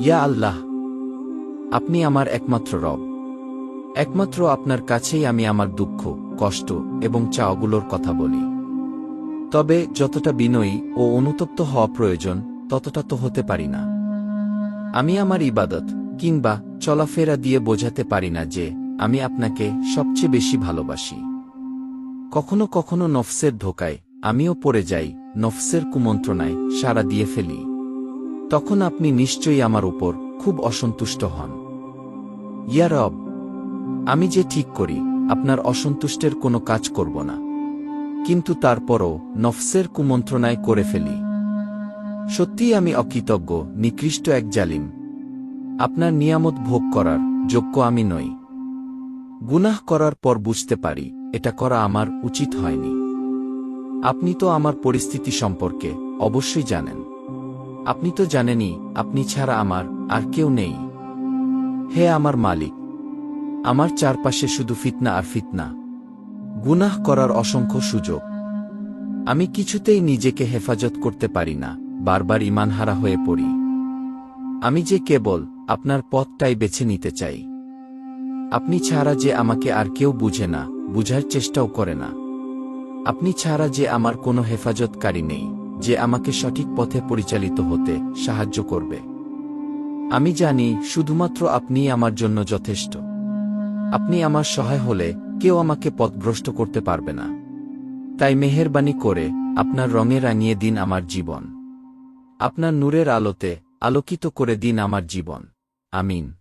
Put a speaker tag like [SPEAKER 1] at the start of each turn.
[SPEAKER 1] ইয়া আল্লাহ, আপনি আমার একমাত্র রব। একমাত্র আপনার কাছেই আমি আমার দুঃখ, কষ্ট এবং চাওয়াগুলোর কথা বলি। তবে যতটা বিনয়ী ও অনুতপ্ত হওয়া প্রয়োজন, ততটা তো হতে পারি না। আমি আমার ইবাদত কিংবা চলাফেরা দিয়ে বোঝাতে পারি না যে আমি আপনাকে সবচেয়ে বেশি ভালোবাসি। কখনো কখনো নফসের ধোকায় আমিও পড়ে যাই, নফসের কুমন্ত্রণায় সারা দিয়ে ফেলি। তখন আপনি নিশ্চয়ই আমার উপর খুব অসন্তুষ্ট হন। ইয়া রব, আমি যে ঠিক করি, আপনার অসন্তুষ্টের কোনো কাজ করব না। কিন্তু তারপরও নফসের কুমন্ত্রণায় করে ফেলি। সত্যিই আমি অকৃতজ্ঞ, নিকৃষ্ট এক জালিম। আপনার নিয়ামত ভোগ করার যোগ্য আমি নই। গুনাহ করার পর বুঝতে পারি, এটা করা আমার উচিত হয়নি। আপনি তো আমার পরিস্থিতি সম্পর্কে অবশ্যই জানেন। আপনি তো জানেনই, আপনি ছাড়া আমার আর কেউ নেই। হে আমার মালিক, আমার চারপাশে শুধু ফিতনা আর ফিতনা। গুনাহ করার অসংখ্য সুযোগ। আমি কিছুতেই নিজেকে হেফাজত করতে পারি না, বারবার ইমানহারা হয়ে পড়ি। আমি যে কেবল আপনার পথটাই বেছে নিতে চাই। আপনি ছাড়া যে আমাকে আর কেউ বুঝে না, বুঝার চেষ্টাও করে না। আপনি ছাড়া যে আমার কোনো হেফাজতকারী নেই। যে আমাকে সঠিক পথে পরিচালিত হতে সাহায্য করবে। আমি জানি শুধুমাত্র আপনিই আমার জন্য যথেষ্ট। আপনি আমার সহায় হলে কেউ আমাকে পথভ্রষ্ট করতে পারবে না। তাই মেহেরবানি করে আপনার রঙে রাঙিয়ে দিন আমার জীবন। আপনার নূরের আলোতে আলোকিত করে দিন আমার জীবন। আমিন।